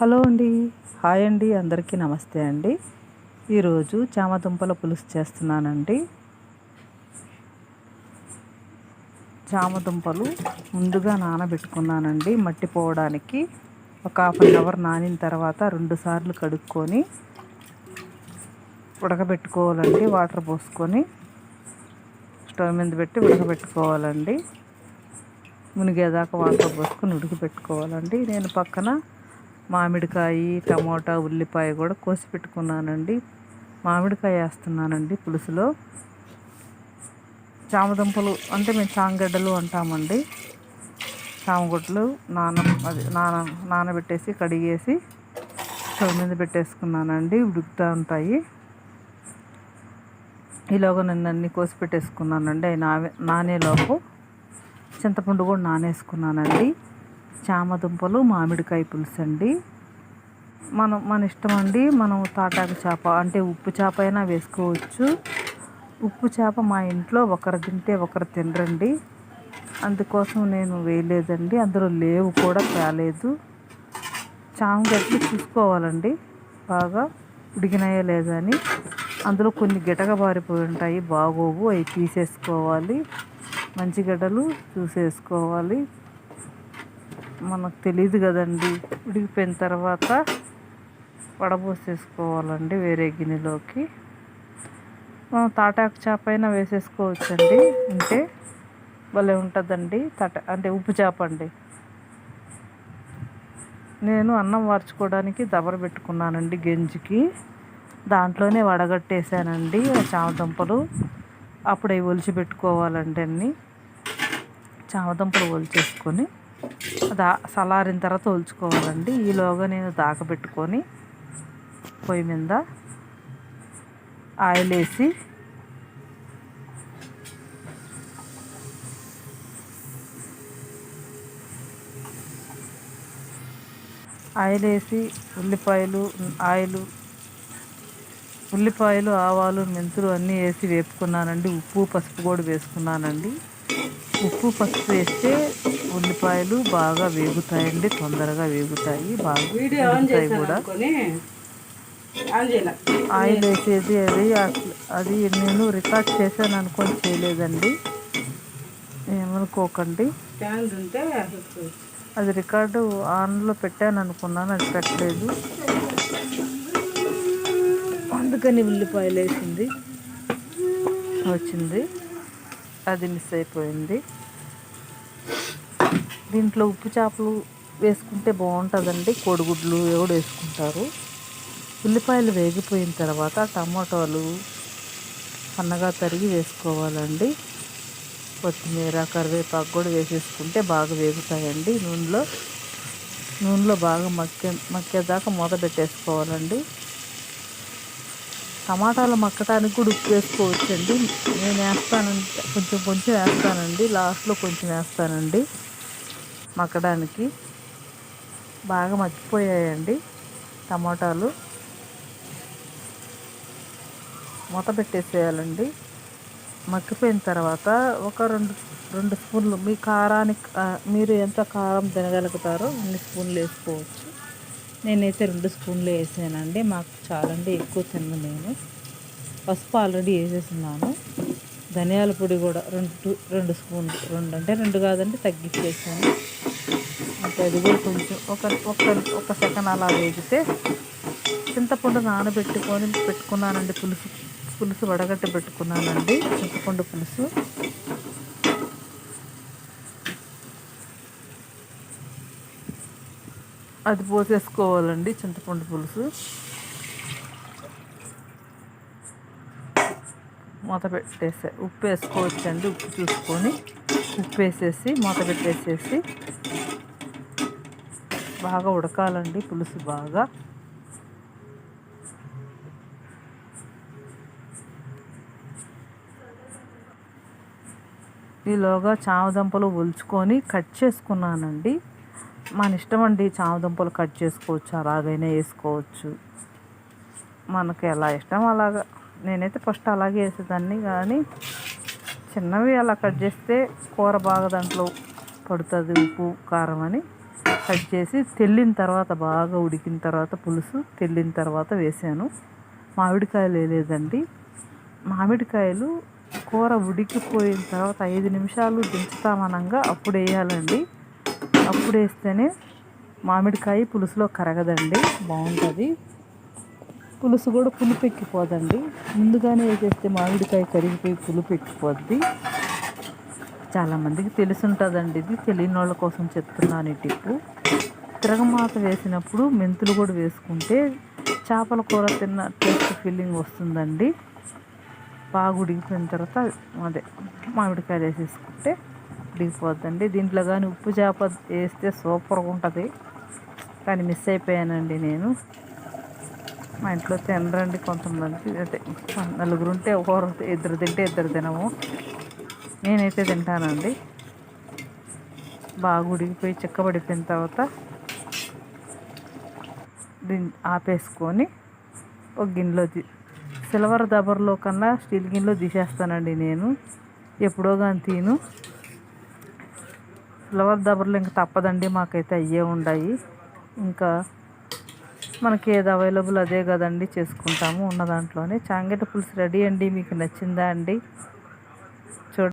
Hello అండి. Hi అండి. అందరికీ నమస్తే అండి. ఈరోజు చామదుంపల పులుసు చేస్తున్నానండి. చామదుంపలు ముందుగా నానబెట్టుకున్నానండి. మట్టి పోవడానికి ఒక హాఫ్ అన్ అవర్ నానిన తర్వాత రెండు సార్లు కడుక్కొని ఉడకబెట్టుకోవాలండి. వాటర్ పోసుకొని స్టవ్ మీద పెట్టి ఉడకబెట్టుకోవాలండి. మునిగేదాకా వాటర్ పోసుకొని ఉడికిపెట్టుకోవాలండి. నేను పక్కన మామిడికాయ టమోటా ఉల్లిపాయ కూడా కోసి పెట్టుకున్నానండి. మామిడికాయ వేస్తున్నానండి పులుసులో. చామదుంపలు అంటే మేము చామగడ్డలు అంటామండి. చామగుడ్లు నాన అది నాన నానబెట్టేసి కడిగేసి స్టవ్ మీద పెట్టేసుకున్నానండి. ఉడుకుతూ ఉంటాయి. ఈలోగా నేను అన్నీ కోసి పెట్టేసుకున్నానండి. అవి నానే నానేలోపు చింతపండు కూడా నానేసుకున్నానండి. చామ దుంపలు మామిడికాయ పులుసు అండి. మనం మన ఇష్టం అండి మనం తాటాకు చేప అంటే ఉప్పు చేప అయినా వేసుకోవచ్చు. ఉప్పు చేప మా ఇంట్లో ఒకరు తింటే ఒకరు తినరండి. అందుకోసం నేను వేయలేదండి అందులో లేవు కూడా తేలేదు. చామగడ్డలు చూసుకోవాలండి బాగా ఉడికినాయా లేదా అని. అందులో కొన్ని గిటక బారిపోయి ఉంటాయి బాగోవు అవి తీసేసుకోవాలి. మంచి గడ్డలు చూసేసుకోవాలి. మనకు తెలియదు కదండి. ఉడికిపోయిన తర్వాత వడబోసేసుకోవాలండి వేరే గిన్నెలోకి. మనం తాటాకు చేప అయినా వేసేసుకోవచ్చండి. అంటే భలే ఉంటుందండి తట అంటే ఉప్పు చేప అండి. నేను అన్నం వార్చుకోవడానికి దబర పెట్టుకున్నానండి గెంజికి. దాంట్లోనే వడగట్టేసానండి చామదుంపలు. అప్పుడు అవి ఒలిచి పెట్టుకోవాలండి అన్నీ. చామదుంపలు ఒలిచేసుకొని. దా చల్లారిన తర్వాత ఒలుచుకోవాలండి ఈలోగా నేను దాకబెట్టుకొని పొయ్యి మీద ఆయిల్ వేసి ఆయిల్ వేసి ఉల్లిపాయలు ఆయిల్ ఉల్లిపాయలు ఆవాలు మెంతులు అన్నీ వేసి వేపుకున్నానండి. ఉప్పు పసుపు కూడా వేసుకున్నానండి. ఉప్పు పసుపు వేస్తే ఉల్లిపాయలు బాగా వేగుతాయండి తొందరగా వేగుతాయి బాగా కూడా. ఆయిల్ వేసేది అది అది నేను రికార్డ్ చేశాను అనుకొని చేయలేదండి. ఏమనుకోకండి. అది రికార్డు ఆన్లో పెట్టాను అనుకున్నాను అది పెట్టలేదు. అందుకని ఉల్లిపాయలు వేసింది. వచ్చింది. అది మిస్ అయిపోయింది. దీంట్లో ఉప్పు చేపలు వేసుకుంటే బాగుంటుందండి. కోడిగుడ్లు ఎవడు వేసుకుంటారు. ఉల్లిపాయలు వేగిపోయిన తర్వాత టమాటాలు సన్నగా తరిగి వేసుకోవాలండి. కొత్తిమీర కరివేపాకు కూడా వేసేసుకుంటే బాగా వేగుతాయండి. నూనెలో నూనెలో బాగా మక్కే మక్కేదాకా మూత పెట్టేసుకోవాలండి. టమాటాలు మక్కటానికి కూడా ఉప్పు వేసుకోవచ్చండి. నేను వేస్తానండి కొంచెం కొంచెం వేస్తానండి. లాస్ట్లో కొంచెం వేస్తానండి. మక్కడానికి బాగా మగ్గిపోయాయండి టమాటాలు. మూత పెట్టేసేయాలండి. మగ్గిపోయిన తర్వాత ఒక రెండు రెండు స్పూన్లు మీ కారానికి మీరు ఎంత కారం తినగలుగుతారో అన్ని స్పూన్లు వేసుకోవచ్చు. నేనైతే రెండు స్పూన్లు వేసానండి. మాకు చాలండి ఎక్కువ తిన్న నేను. పసుపు ఆల్రెడీ వేసేస్తున్నాను. ధనియాల పొడి కూడా రెండు రెండు స్పూన్లు. రెండు అంటే రెండు కాదండి తగ్గించేసాను. అంటే అది కూడా కొంచెం ఒక ఒక ఒక సెకండ్ అలా వేగితే చింతపండు నానబెట్టుకొని పెట్టుకున్నానండి పులుసు పులుసు వడగట్ట పెట్టుకున్నానండి చింతపండు పులుసు. అది పోసేసుకోవాలండి చింతపండు పులుసు. మూత పెట్టేసే ఉప్పు వేసుకోవచ్చండి ఉప్పు చూసుకొని ఉప్పు వేసేసి మూత పెట్టేసేసి బాగా ఉడకాలండి పులుసు బాగా. ఈలోగా చామదుంపలు ఒలుచుకొని కట్ చేసుకున్నానండి. మన ఇష్టం అండి చామదుంపలు కట్ చేసుకోవచ్చు అలాగైనా వేసుకోవచ్చు. మనకి ఎలా ఇష్టం అలాగా. నేనైతే ఫస్ట్ అలాగే వేసేదాన్ని కానీ చిన్నవి అలా కట్ చేస్తే కూర బాగా దాంట్లో పడుతుంది ఉప్పు కారం అని కట్ చేసి తెల్లిన తర్వాత బాగా ఉడికిన తర్వాత పులుసు తెల్లిన తర్వాత వేసాను. మామిడికాయలు వేయలేదండి. మామిడికాయలు కూర ఉడికిపోయిన తర్వాత ఐదు నిమిషాలు దించుతామనంగా అప్పుడు వేయాలండి. అప్పుడు వేస్తేనే మామిడికాయ పులుసులో కరగదండి బాగుంటుంది. పులుసు కూడా పులుపు ఎక్కిపోదండి ముందుగానే వేసేస్తే మామిడికాయ కరిగిపోయి పులుపు ఎక్కిపోద్ది చాలామందికి తెలిసి ఉంటుందండి ఇది. తెలియని వాళ్ళ కోసం చెప్తున్నాను ఈ టిప్పు. తిరగమాత వేసినప్పుడు మెంతులు కూడా వేసుకుంటే చేపల కూర తిన్న టేస్ట్ ఫీలింగ్ వస్తుందండి. బాగా ఉడికిపోయిన తర్వాత అదే మామిడికాయలు వేసేసుకుంటే ఉడికిపోద్దండి. దీంట్లో కానీ ఉప్పు చేప వేస్తే సూపర్గా ఉంటుంది. కానీ మిస్ అయిపోయానండి నేను. మా ఇంట్లో తినరండి కొంతమంది. అదే నలుగురు ఉంటే ఒకరు ఇద్దరు తింటే ఇద్దరు తినము. నేనైతే తింటానండి. బాగా ఉడికిపోయి చిక్కబడిపోయిన తర్వాత దీన్ని ఆపేసుకొని ఒక గిన్నెలో సిల్వర్ దబర్లో కన్నా స్టీల్ గిన్నెలో తీసేస్తానండి నేను. ఎప్పుడో కానీ తీను. సిల్వర్ దబర్లు ఇంకా తప్పదండి మాకైతే అయ్యే ఉన్నాయి ఇంకా మనకి ఏది అవైలబుల్ అదే కదండి చేసుకుంటాము ఉన్న దాంట్లోనే. చాంగెట పులుసు రెడీ అండి మీకు నచ్చిందా అండి?